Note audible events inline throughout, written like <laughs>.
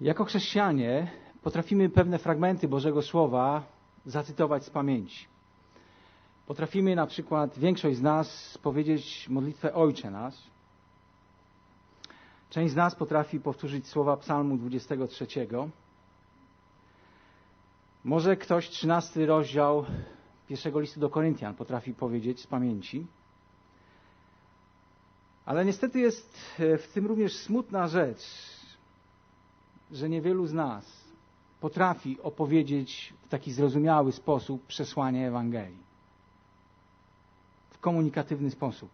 Jako chrześcijanie potrafimy pewne fragmenty Bożego Słowa zacytować z pamięci. Potrafimy na przykład, większość z nas, powiedzieć modlitwę Ojcze Nasz. Część z nas potrafi powtórzyć słowa Psalmu 23. Może ktoś 13 rozdział pierwszego listu do Koryntian potrafi powiedzieć z pamięci. Ale niestety jest w tym również smutna rzecz, że niewielu z nas potrafi opowiedzieć w taki zrozumiały sposób przesłanie Ewangelii. W komunikatywny sposób.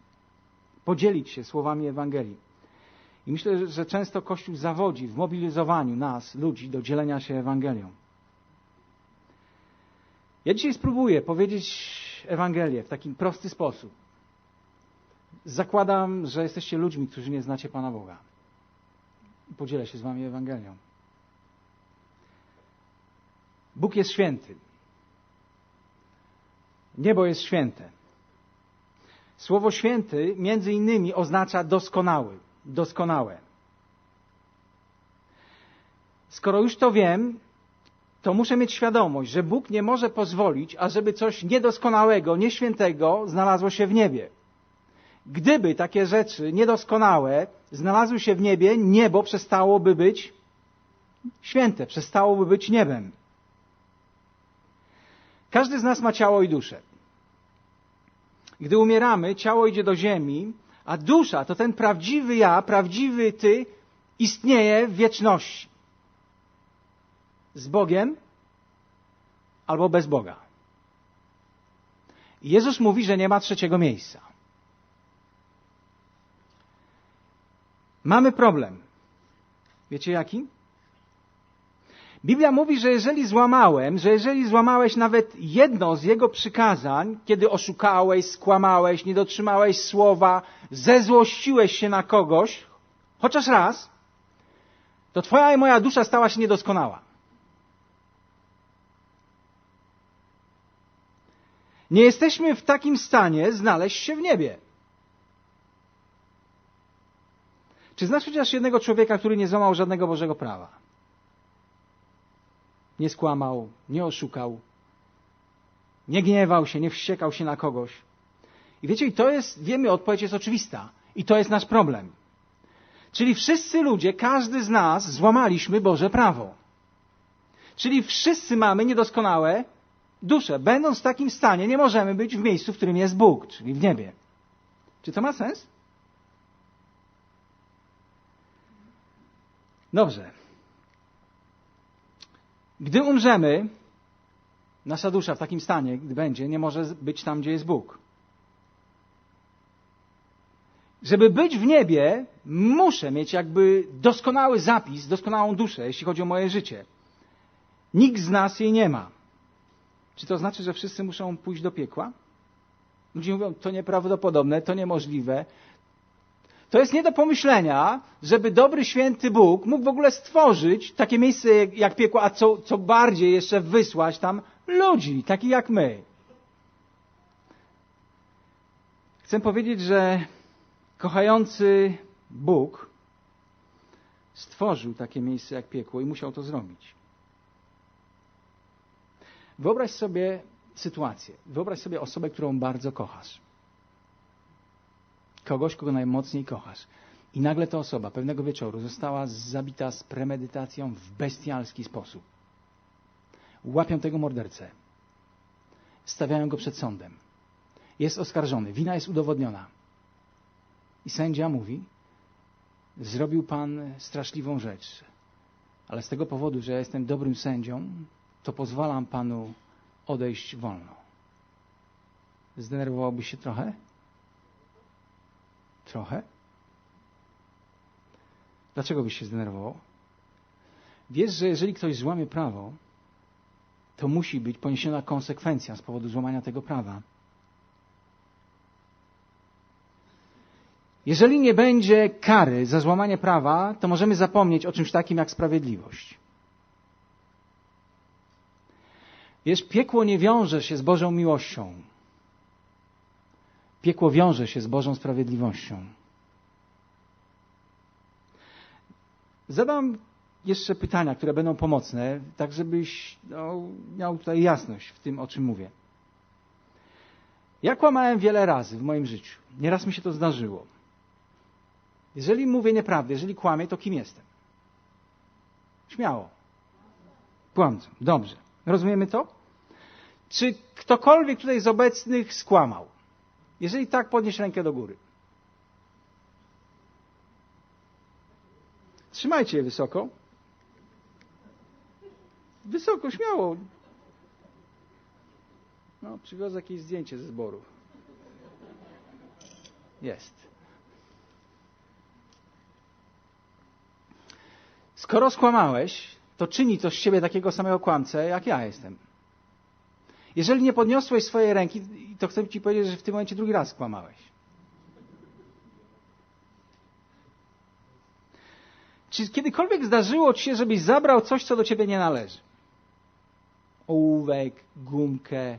Podzielić się słowami Ewangelii. I myślę, że często Kościół zawodzi w mobilizowaniu nas, ludzi, do dzielenia się Ewangelią. Ja dzisiaj spróbuję powiedzieć Ewangelię w taki prosty sposób. Zakładam, że jesteście ludźmi, którzy nie znacie Pana Boga. Podzielę się z Wami Ewangelią. Bóg jest święty. Niebo jest święte. Słowo święty między innymi oznacza doskonały, doskonałe. Skoro już to wiem, to muszę mieć świadomość, że Bóg nie może pozwolić, ażeby coś niedoskonałego, nieświętego znalazło się w niebie. Gdyby takie rzeczy niedoskonałe znalazły się w niebie, niebo przestałoby być święte, przestałoby być niebem. Każdy z nas ma ciało i duszę. Gdy umieramy, ciało idzie do ziemi, a dusza to ten prawdziwy ja, prawdziwy ty, istnieje w wieczności. Z Bogiem albo bez Boga. Jezus mówi, że nie ma trzeciego miejsca. Mamy problem. Wiecie jaki? Biblia mówi, że jeżeli złamałem, że jeżeli złamałeś nawet jedno z jego przykazań, kiedy oszukałeś, skłamałeś, nie dotrzymałeś słowa, zezłościłeś się na kogoś, chociaż raz, to twoja i moja dusza stała się niedoskonała. Nie jesteśmy w takim stanie znaleźć się w niebie. Czy znasz chociaż jednego człowieka, który nie złamał żadnego Bożego prawa? Nie skłamał, nie oszukał, nie gniewał się, nie wściekał się na kogoś. I wiecie, i to jest, wiemy, odpowiedź jest oczywista. I to jest nasz problem. Czyli wszyscy ludzie, każdy z nas złamaliśmy Boże prawo. Czyli wszyscy mamy niedoskonałe dusze. Będąc w takim stanie, nie możemy być w miejscu, w którym jest Bóg, czyli w niebie. Czy to ma sens? Dobrze. Gdy umrzemy, nasza dusza w takim stanie, gdy będzie, nie może być tam, gdzie jest Bóg. Żeby być w niebie, muszę mieć jakby doskonały zapis, doskonałą duszę, jeśli chodzi o moje życie. Nikt z nas jej nie ma. Czy to znaczy, że wszyscy muszą pójść do piekła? Ludzie mówią, to nieprawdopodobne, to niemożliwe, to jest nie do pomyślenia, żeby dobry, święty Bóg mógł w ogóle stworzyć takie miejsce jak piekło, a co, co bardziej jeszcze wysłać tam ludzi, takich jak my. Chcę powiedzieć, że kochający Bóg stworzył takie miejsce jak piekło i musiał to zrobić. Wyobraź sobie sytuację. Wyobraź sobie osobę, którą bardzo kochasz kogoś, kogo najmocniej kochasz. I nagle ta osoba pewnego wieczoru została zabita z premedytacją w bestialski sposób. Łapią tego mordercę. Stawiają go przed sądem. Jest oskarżony. Wina jest udowodniona. I sędzia mówi, zrobił pan straszliwą rzecz, ale z tego powodu, że ja jestem dobrym sędzią, to pozwalam panu odejść wolno. Zdenerwowałby się trochę? Trochę? Dlaczego byś się zdenerwował? Wiesz, że jeżeli ktoś złamie prawo, to musi być poniesiona konsekwencja z powodu złamania tego prawa. Jeżeli nie będzie kary za złamanie prawa, to możemy zapomnieć o czymś takim jak sprawiedliwość. Wiesz, piekło nie wiąże się z Bożą miłością. Piekło wiąże się z Bożą sprawiedliwością. Zadam jeszcze pytania, które będą pomocne, tak żebyś no, miał tutaj jasność w tym, o czym mówię. Ja kłamałem wiele razy w moim życiu. Nieraz mi się to zdarzyło. Jeżeli mówię nieprawdę, jeżeli kłamię, to kim jestem? Śmiało. Kłamcą. Dobrze. Rozumiemy to? Czy ktokolwiek tutaj z obecnych skłamał? Jeżeli tak, podnieś rękę do góry. Trzymajcie je wysoko. Wysoko, śmiało. No, przywiozę jakieś zdjęcie ze zboru. Jest. Skoro skłamałeś, to czyni to z siebie takiego samego kłamcę, jak ja jestem. Jeżeli nie podniosłeś swojej ręki, to chcę ci powiedzieć, że w tym momencie drugi raz skłamałeś. Czy kiedykolwiek zdarzyło ci się, żebyś zabrał coś, co do ciebie nie należy? Ołówek, gumkę.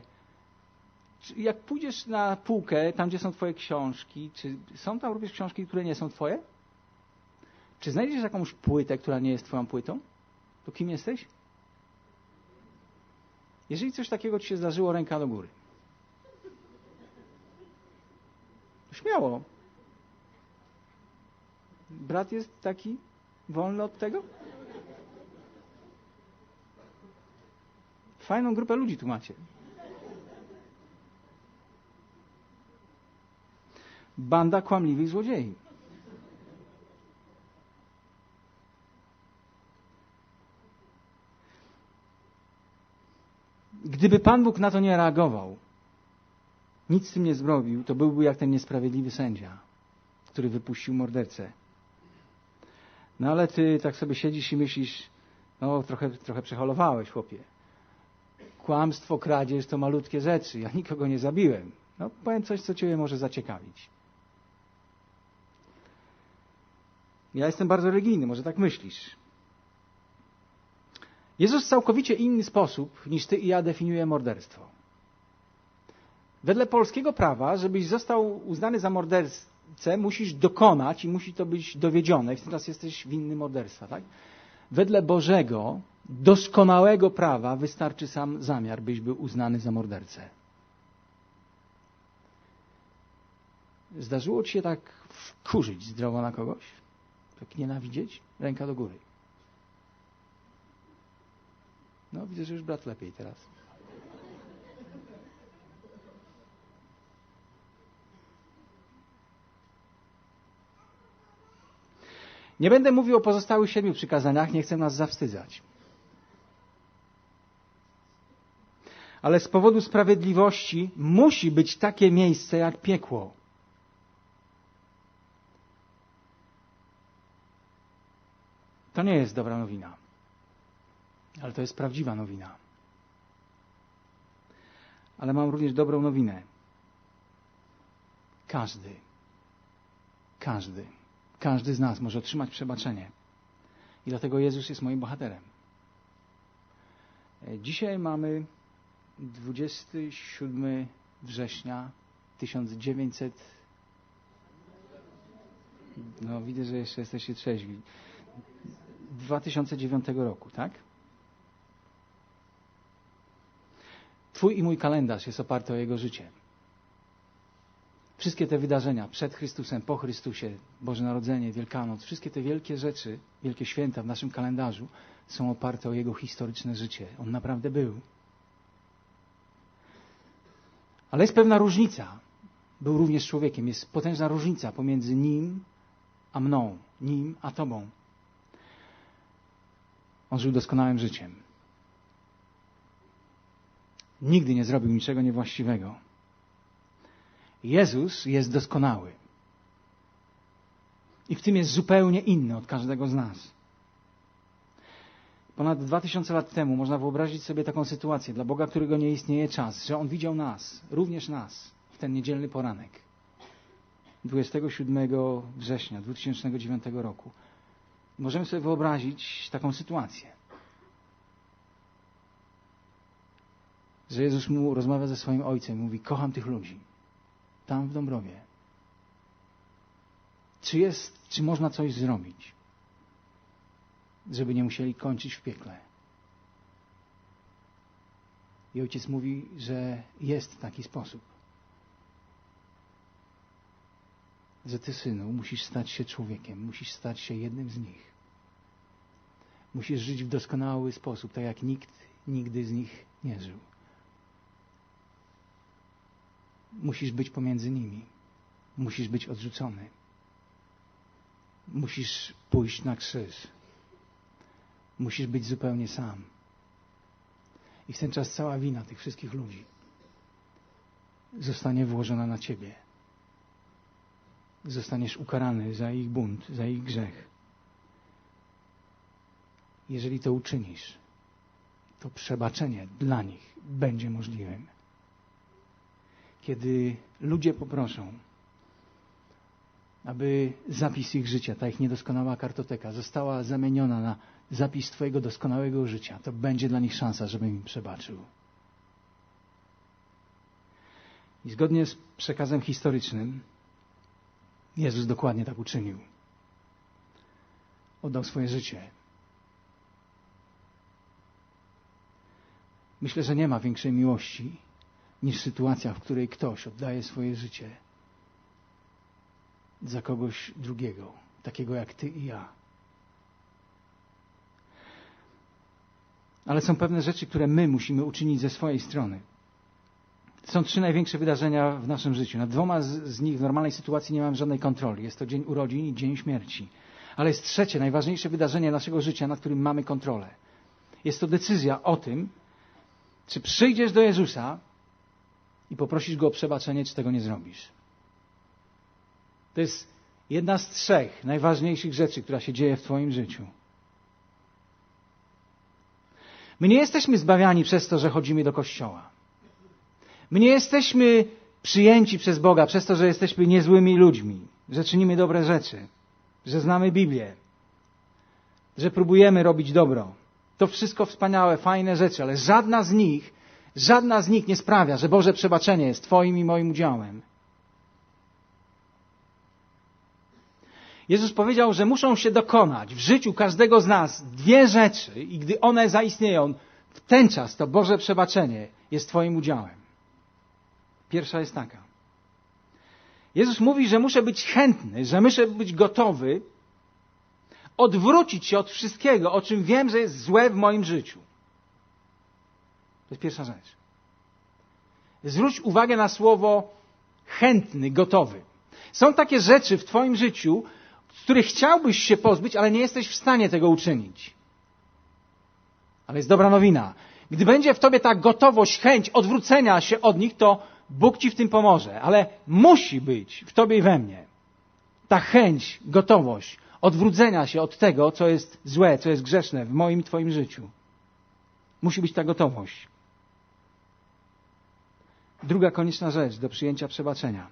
Jak pójdziesz na półkę, tam gdzie są twoje książki, czy są tam również książki, które nie są twoje? Czy znajdziesz jakąś płytę, która nie jest twoją płytą? To kim jesteś? Jeżeli coś takiego ci się zdarzyło, ręka do góry. Śmiało. Brat jest taki wolny od tego? Fajną grupę ludzi tu macie. Banda kłamliwych złodziei. Gdyby Pan Bóg na to nie reagował, nic z tym nie zrobił, to byłby jak ten niesprawiedliwy sędzia, który wypuścił mordercę. No ale ty tak sobie siedzisz i myślisz, no trochę, trochę przeholowałeś, chłopie. Kłamstwo, kradzież to malutkie rzeczy. Ja nikogo nie zabiłem. No powiem coś, co ciebie może zaciekawić. Ja jestem bardzo religijny, może tak myślisz. Jezus w całkowicie inny sposób niż ty i ja definiuje morderstwo. Wedle polskiego prawa, żebyś został uznany za mordercę, musisz dokonać i musi to być dowiedzione. I teraz jesteś winny morderstwa, tak? Wedle Bożego, doskonałego prawa wystarczy sam zamiar, byś był uznany za mordercę. Zdarzyło ci się tak wkurzyć zdrowo na kogoś? Tak nienawidzieć? Ręka do góry. No, widzę, że już brat lepiej teraz. Nie będę mówił o pozostałych siedmiu przykazaniach, nie chcę nas zawstydzać. Ale z powodu sprawiedliwości musi być takie miejsce jak piekło. To nie jest dobra nowina. Ale to jest prawdziwa nowina. Ale mam również dobrą nowinę. Każdy, każdy, każdy z nas może otrzymać przebaczenie. I dlatego Jezus jest moim bohaterem. Dzisiaj mamy 27 września 1900. No, widzę, że jeszcze jesteście trzeźwi. 2009 roku, tak? Twój i mój kalendarz jest oparty o Jego życie. Wszystkie te wydarzenia przed Chrystusem, po Chrystusie, Boże Narodzenie, Wielkanoc, wszystkie te wielkie rzeczy, wielkie święta w naszym kalendarzu są oparte o Jego historyczne życie. On naprawdę był. Ale jest pewna różnica. Był również człowiekiem. Jest potężna różnica pomiędzy nim a mną, nim a tobą. On żył doskonałym życiem. Nigdy nie zrobił niczego niewłaściwego. Jezus jest doskonały. I w tym jest zupełnie inny od każdego z nas. Ponad dwa tysiące lat temu można wyobrazić sobie taką sytuację dla Boga, którego nie istnieje czas, że On widział nas, również nas, w ten niedzielny poranek. 27 września 2009 roku. Możemy sobie wyobrazić taką sytuację. Że Jezus mu rozmawia ze swoim ojcem, mówi: Kocham tych ludzi, tam w Dąbrowie. Czy jest, czy można coś zrobić? żeby nie musieli kończyć w piekle. I ojciec mówi, że jest taki sposób. Że ty, synu, musisz stać się człowiekiem, musisz stać się jednym z nich. Musisz żyć w doskonały sposób, tak jak nikt nigdy z nich nie żył. Musisz być pomiędzy nimi. Musisz być odrzucony. Musisz pójść na krzyż. Musisz być zupełnie sam. I w ten czas cała wina tych wszystkich ludzi zostanie włożona na ciebie. Zostaniesz ukarany za ich bunt, za ich grzech. Jeżeli to uczynisz, to przebaczenie dla nich będzie możliwym. Kiedy ludzie poproszą, aby zapis ich życia, ta ich niedoskonała kartoteka, została zamieniona na zapis Twojego doskonałego życia, to będzie dla nich szansa, żeby im przebaczył. I zgodnie z przekazem historycznym, Jezus dokładnie tak uczynił. Oddał swoje życie. Myślę, że nie ma większej miłości niż sytuacja, w której ktoś oddaje swoje życie za kogoś drugiego, takiego jak ty i ja. Ale są pewne rzeczy, które my musimy uczynić ze swojej strony. Są trzy największe wydarzenia w naszym życiu. Nad dwoma z, z nich w normalnej sytuacji nie mam żadnej kontroli. Jest to dzień urodzin i dzień śmierci. Ale jest trzecie, najważniejsze wydarzenie naszego życia, nad którym mamy kontrolę. Jest to decyzja o tym, czy przyjdziesz do Jezusa i poprosisz Go o przebaczenie, czy tego nie zrobisz. To jest jedna z trzech najważniejszych rzeczy, która się dzieje w Twoim życiu. My nie jesteśmy zbawiani przez to, że chodzimy do kościoła. My nie jesteśmy przyjęci przez Boga przez to, że jesteśmy niezłymi ludźmi, że czynimy dobre rzeczy, że znamy Biblię, że próbujemy robić dobro. To wszystko wspaniałe, fajne rzeczy, ale żadna z nich, żadna z nich nie sprawia, że Boże przebaczenie jest Twoim i moim udziałem. Jezus powiedział, że muszą się dokonać w życiu każdego z nas dwie rzeczy i gdy one zaistnieją, w ten czas to Boże przebaczenie jest Twoim udziałem. Pierwsza jest taka. Jezus mówi, że muszę być chętny, że muszę być gotowy odwrócić się od wszystkiego, o czym wiem, że jest złe w moim życiu. Jest pierwsza rzecz. Zwróć uwagę na słowo chętny, gotowy. Są takie rzeczy w Twoim życiu, których chciałbyś się pozbyć, ale nie jesteś w stanie tego uczynić. Ale jest dobra nowina. Gdy będzie w Tobie ta gotowość, chęć odwrócenia się od nich, to Bóg Ci w tym pomoże. Ale musi być w Tobie i we mnie ta chęć, gotowość odwrócenia się od tego, co jest złe, co jest grzeszne w moim i Twoim życiu. Musi być ta gotowość. Druga konieczna rzecz do przyjęcia przebaczenia.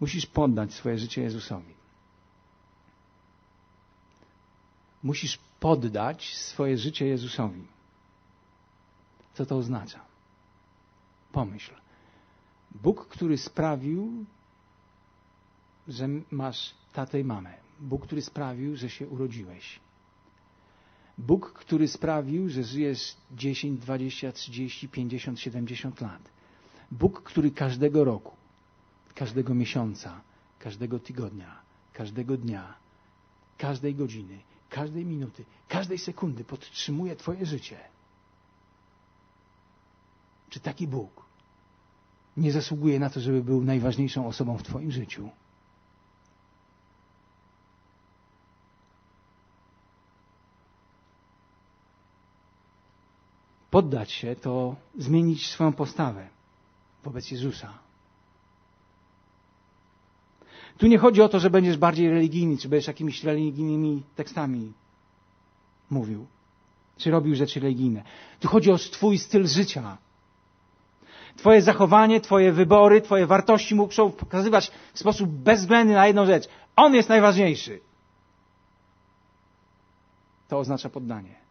Musisz poddać swoje życie Jezusowi. Musisz poddać swoje życie Jezusowi. Co to oznacza? Pomyśl. Bóg, który sprawił, że masz tatę i mamę. Bóg, który sprawił, że się urodziłeś. Bóg, który sprawił, że żyjesz 10, 20, 30, 50, 70 lat. Bóg, który każdego roku, każdego miesiąca, każdego tygodnia, każdego dnia, każdej godziny, każdej minuty, każdej sekundy podtrzymuje Twoje życie. Czy taki Bóg nie zasługuje na to, żeby był najważniejszą osobą w Twoim życiu? Poddać się to zmienić swoją postawę wobec Jezusa. Tu nie chodzi o to, że będziesz bardziej religijny, czy będziesz jakimiś religijnymi tekstami mówił, czy robił rzeczy religijne. Tu chodzi o Twój styl życia. Twoje zachowanie, Twoje wybory, Twoje wartości muszą pokazywać w sposób bezwzględny na jedną rzecz. On jest najważniejszy. To oznacza poddanie.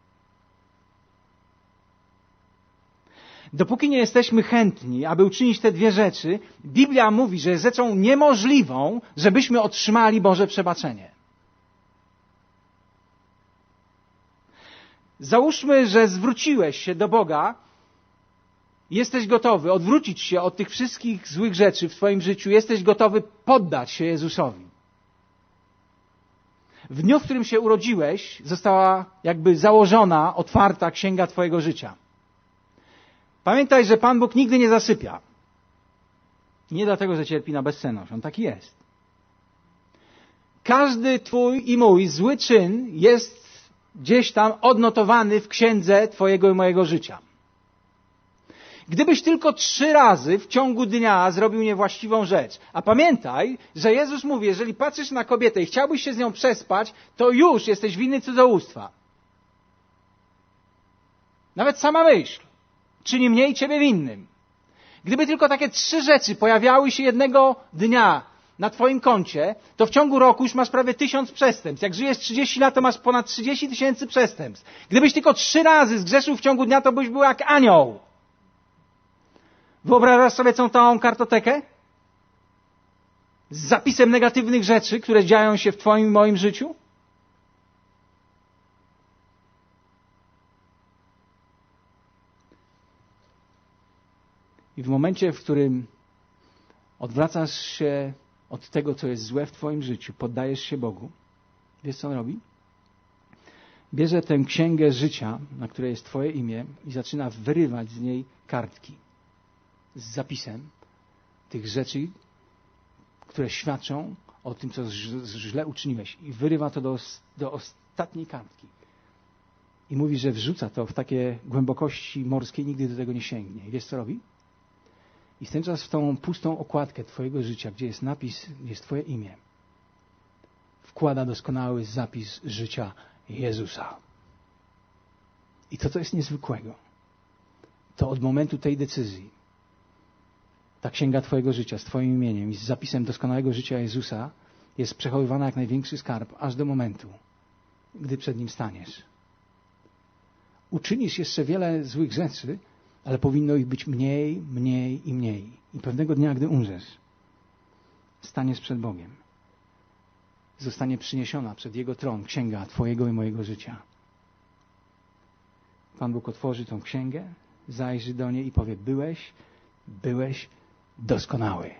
Dopóki nie jesteśmy chętni, aby uczynić te dwie rzeczy, Biblia mówi, że jest rzeczą niemożliwą, żebyśmy otrzymali Boże przebaczenie. Załóżmy, że zwróciłeś się do Boga, jesteś gotowy odwrócić się od tych wszystkich złych rzeczy w Twoim życiu, jesteś gotowy poddać się Jezusowi. W dniu, w którym się urodziłeś, została jakby założona, otwarta księga Twojego życia. Pamiętaj, że Pan Bóg nigdy nie zasypia. Nie dlatego, że cierpi na bezsenność. On taki jest. Każdy Twój i mój zły czyn jest gdzieś tam odnotowany w księdze Twojego i mojego życia. Gdybyś tylko trzy razy w ciągu dnia zrobił niewłaściwą rzecz, a pamiętaj, że Jezus mówi, jeżeli patrzysz na kobietę i chciałbyś się z nią przespać, to już jesteś winny cudzołóstwa. Nawet sama myśl czyni mniej ciebie winnym. Gdyby tylko takie trzy rzeczy pojawiały się jednego dnia na Twoim koncie, to w ciągu roku już masz prawie tysiąc przestępstw. Jak żyjesz 30 lat, to masz ponad 30 tysięcy przestępstw. Gdybyś tylko trzy razy zgrzeszył w ciągu dnia, to byś był jak anioł. Wyobrażasz sobie całą tą kartotekę? Z zapisem negatywnych rzeczy, które dzieją się w Twoim i moim życiu? W momencie, w którym odwracasz się od tego, co jest złe w Twoim życiu, poddajesz się Bogu, wiesz co on robi? Bierze tę księgę życia, na której jest Twoje imię, i zaczyna wyrywać z niej kartki z zapisem tych rzeczy, które świadczą o tym, co źle uczyniłeś. I wyrywa to do, do ostatniej kartki. I mówi, że wrzuca to w takie głębokości morskie, nigdy do tego nie sięgnie. I wiesz, co robi? I czas w tą pustą okładkę Twojego życia, gdzie jest napis, gdzie jest Twoje imię, wkłada doskonały zapis życia Jezusa. I to, co jest niezwykłego, to od momentu tej decyzji, ta księga Twojego życia z Twoim imieniem i z zapisem doskonałego życia Jezusa jest przechowywana jak największy skarb, aż do momentu, gdy przed nim staniesz. Uczynisz jeszcze wiele złych rzeczy, ale powinno ich być mniej, mniej i mniej. I pewnego dnia, gdy umrzesz, staniesz przed Bogiem. Zostanie przyniesiona przed Jego tron księga Twojego i mojego życia. Pan Bóg otworzy tą księgę, zajrzy do niej i powie: Byłeś, byłeś doskonały.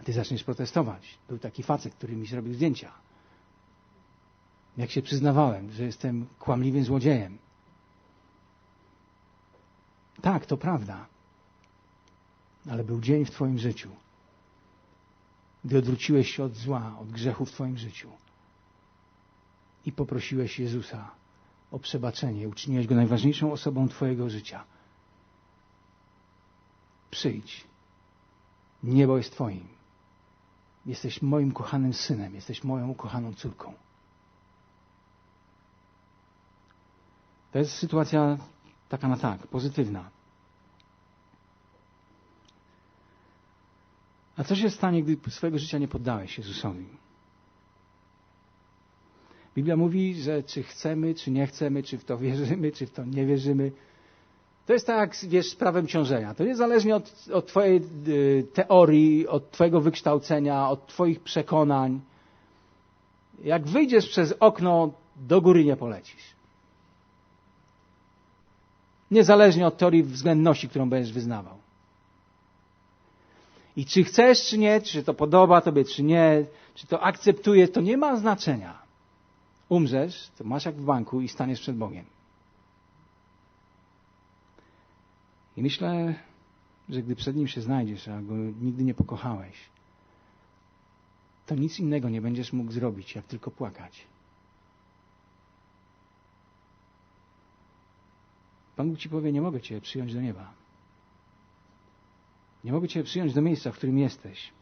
A ty zaczniesz protestować. Był taki facet, który mi zrobił zdjęcia. Jak się przyznawałem, że jestem kłamliwym złodziejem, tak, to prawda. Ale był dzień w Twoim życiu, gdy odwróciłeś się od zła, od grzechu w Twoim życiu i poprosiłeś Jezusa o przebaczenie, uczyniłeś Go najważniejszą osobą Twojego życia. Przyjdź. Niebo jest Twoim. Jesteś moim kochanym synem, jesteś moją ukochaną córką. To jest sytuacja taka na tak, pozytywna. A co się stanie, gdy swojego życia nie poddałeś Jezusowi? Biblia mówi, że czy chcemy, czy nie chcemy, czy w to <laughs> wierzymy, czy w to nie wierzymy. To jest tak wiesz, z prawem ciążenia. To niezależnie od, od Twojej y, teorii, od Twojego wykształcenia, od Twoich przekonań. Jak wyjdziesz przez okno, do góry nie polecisz. Niezależnie od teorii względności, którą będziesz wyznawał. I czy chcesz, czy nie, czy to podoba tobie, czy nie, czy to akceptujesz, to nie ma znaczenia. Umrzesz, to masz jak w banku i staniesz przed Bogiem. I myślę, że gdy przed Nim się znajdziesz, a Go nigdy nie pokochałeś, to nic innego nie będziesz mógł zrobić, jak tylko płakać. Pan Bóg Ci powie, nie mogę Cię przyjąć do nieba. Nie mogę Cię przyjąć do miejsca, w którym jesteś.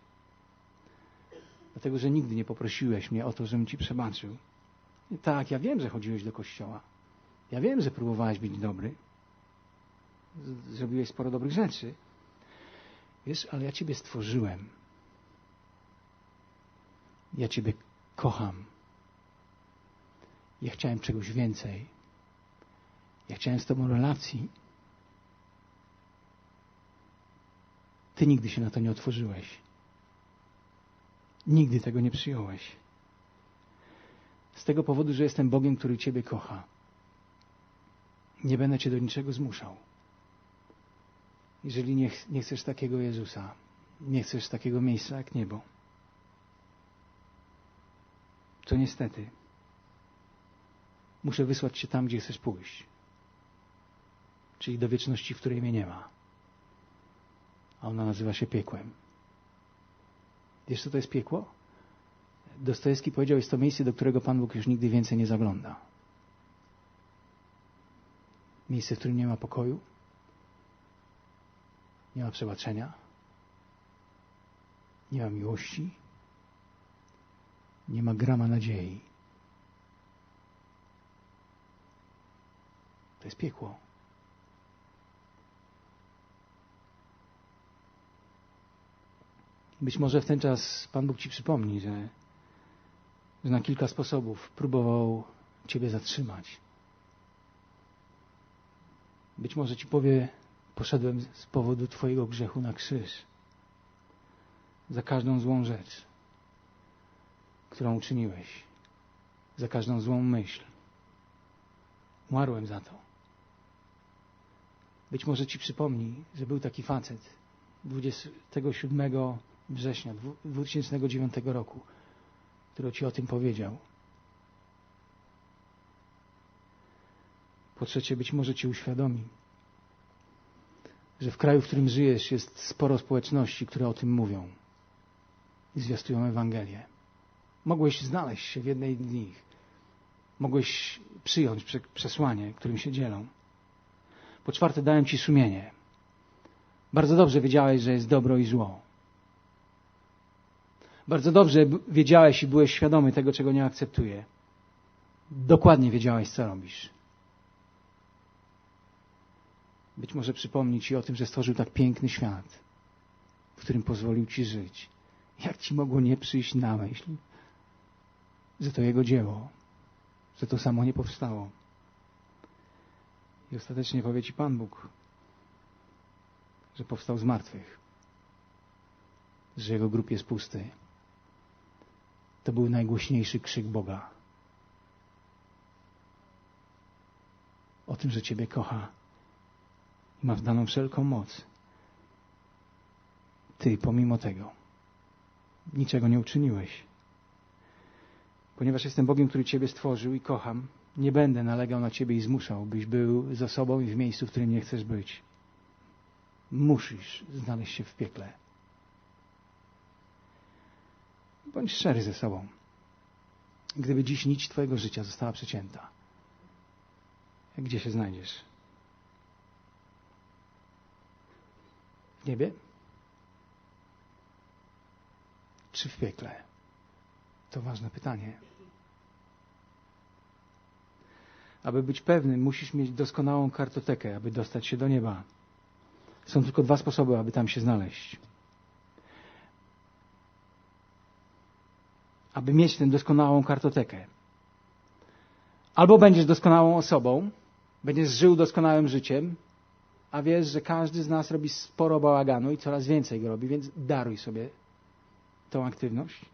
Dlatego, że nigdy nie poprosiłeś mnie o to, żebym Ci przebaczył. I tak, ja wiem, że chodziłeś do kościoła. Ja wiem, że próbowałeś być dobry. Zrobiłeś sporo dobrych rzeczy. Wiesz, ale ja Ciebie stworzyłem. Ja Ciebie kocham. Ja chciałem czegoś więcej. Ja chciałem z Tobą relacji. Ty nigdy się na to nie otworzyłeś. Nigdy tego nie przyjąłeś. Z tego powodu, że jestem Bogiem, który Ciebie kocha. Nie będę cię do niczego zmuszał. Jeżeli nie, nie chcesz takiego Jezusa, nie chcesz takiego miejsca jak niebo, to niestety muszę wysłać cię tam, gdzie chcesz pójść. Czyli do wieczności, w której mnie nie ma. A ona nazywa się piekłem. Wiesz, co to jest piekło? Dostojewski powiedział, jest to miejsce, do którego Pan Bóg już nigdy więcej nie zagląda. Miejsce, w którym nie ma pokoju, nie ma przebaczenia, nie ma miłości, nie ma grama nadziei. To jest piekło. Być może w ten czas Pan Bóg Ci przypomni, że, że na kilka sposobów próbował Ciebie zatrzymać. Być może Ci powie, poszedłem z powodu Twojego grzechu na krzyż. Za każdą złą rzecz, którą uczyniłeś. Za każdą złą myśl. Umarłem za to. Być może Ci przypomni, że był taki facet 27 września 2009 roku, który Ci o tym powiedział. Po trzecie, być może Ci uświadomi, że w kraju, w którym żyjesz, jest sporo społeczności, które o tym mówią i zwiastują Ewangelię. Mogłeś znaleźć się w jednej z nich. Mogłeś przyjąć przesłanie, którym się dzielą. Po czwarte, dałem Ci sumienie. Bardzo dobrze wiedziałeś, że jest dobro i zło. Bardzo dobrze wiedziałeś i byłeś świadomy tego, czego nie akceptuję. Dokładnie wiedziałeś, co robisz. Być może przypomni Ci o tym, że stworzył tak piękny świat, w którym pozwolił Ci żyć. Jak Ci mogło nie przyjść na myśl, że to Jego dzieło, że to samo nie powstało. I ostatecznie powie Ci Pan Bóg, że powstał z martwych, że Jego grób jest pusty. To był najgłośniejszy krzyk Boga. O tym, że Ciebie kocha i ma daną wszelką moc. Ty, pomimo tego, niczego nie uczyniłeś. Ponieważ jestem Bogiem, który Ciebie stworzył i kocham, nie będę nalegał na Ciebie i zmuszał, byś był ze sobą i w miejscu, w którym nie chcesz być. Musisz znaleźć się w piekle. Bądź szczery ze sobą. Gdyby dziś nić Twojego życia została przecięta, gdzie się znajdziesz? W niebie? Czy w piekle? To ważne pytanie. Aby być pewnym, musisz mieć doskonałą kartotekę, aby dostać się do nieba. Są tylko dwa sposoby, aby tam się znaleźć. Aby mieć tę doskonałą kartotekę. Albo będziesz doskonałą osobą, będziesz żył doskonałym życiem, a wiesz, że każdy z nas robi sporo bałaganu i coraz więcej go robi, więc daruj sobie tą aktywność.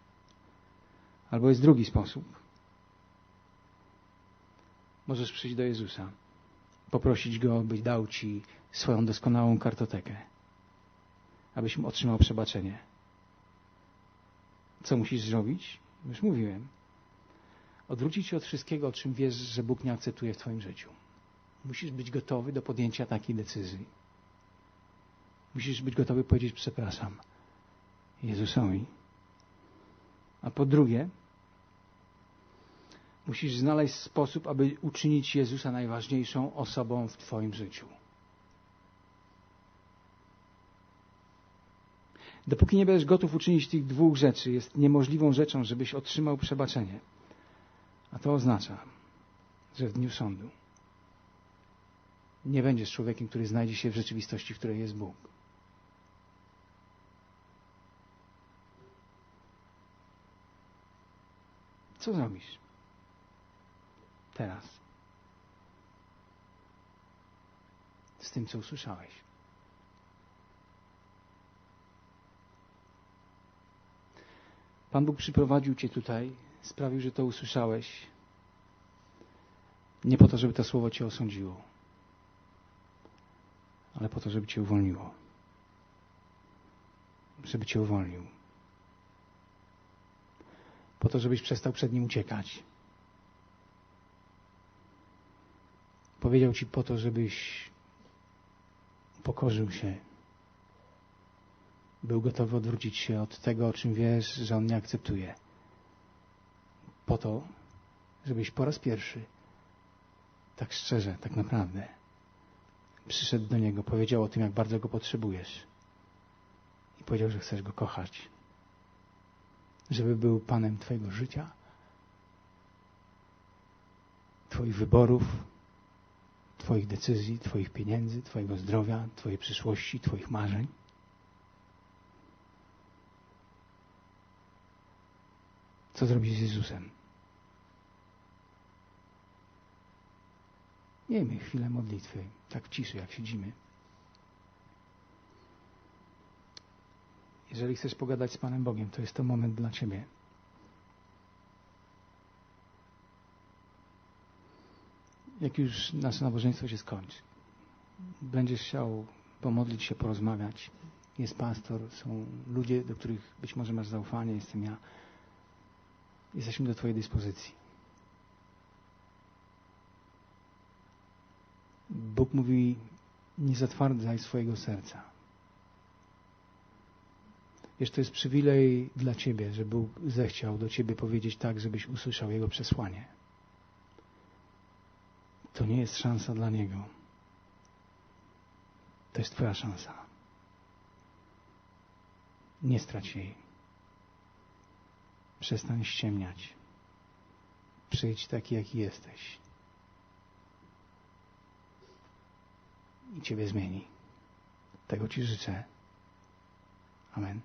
Albo jest drugi sposób. Możesz przyjść do Jezusa, poprosić Go, by dał Ci swoją doskonałą kartotekę, abyś otrzymał przebaczenie. Co musisz zrobić? Już mówiłem. Odwrócić się od wszystkiego, o czym wiesz, że Bóg nie akceptuje w Twoim życiu. Musisz być gotowy do podjęcia takiej decyzji. Musisz być gotowy powiedzieć przepraszam Jezusowi. A po drugie, musisz znaleźć sposób, aby uczynić Jezusa najważniejszą osobą w Twoim życiu. Dopóki nie będziesz gotów uczynić tych dwóch rzeczy, jest niemożliwą rzeczą, żebyś otrzymał przebaczenie. A to oznacza, że w dniu sądu nie będziesz człowiekiem, który znajdzie się w rzeczywistości, w której jest Bóg. Co zrobisz teraz z tym, co usłyszałeś? Pan Bóg przyprowadził Cię tutaj, sprawił, że to usłyszałeś. Nie po to, żeby to słowo Cię osądziło. ale po to, żeby Cię uwolniło. Żeby Cię uwolnił. Po to, żebyś przestał przed Nim uciekać. Powiedział Ci po to, żebyś pokorzył się. Był gotowy odwrócić się od tego, o czym wiesz, że On nie akceptuje. Po to, żebyś po raz pierwszy, tak szczerze, tak naprawdę, przyszedł do Niego, powiedział o tym, jak bardzo Go potrzebujesz i powiedział, że chcesz Go kochać, żeby był Panem Twojego życia, Twoich wyborów, Twoich decyzji, Twoich pieniędzy, Twojego zdrowia, Twojej przyszłości, Twoich marzeń. Co zrobić z Jezusem? Miejmy chwilę modlitwy, tak w ciszy, jak siedzimy. Jeżeli chcesz pogadać z Panem Bogiem, to jest to moment dla Ciebie. Jak już nasze nabożeństwo się skończy, będziesz chciał pomodlić się, porozmawiać, jest pastor, są ludzie, do których być może masz zaufanie, jestem ja. Jesteśmy do Twojej dyspozycji. Bóg mówi, nie zatwardzaj swojego serca. Wiesz, to jest przywilej dla Ciebie, że Bóg zechciał do Ciebie powiedzieć tak, żebyś usłyszał Jego przesłanie. To nie jest szansa dla Niego. To jest Twoja szansa. Nie strać jej. Przestań ściemniać. Przyjdź taki, jaki jesteś. I Ciebie zmieni. Tego Ci życzę. Amen.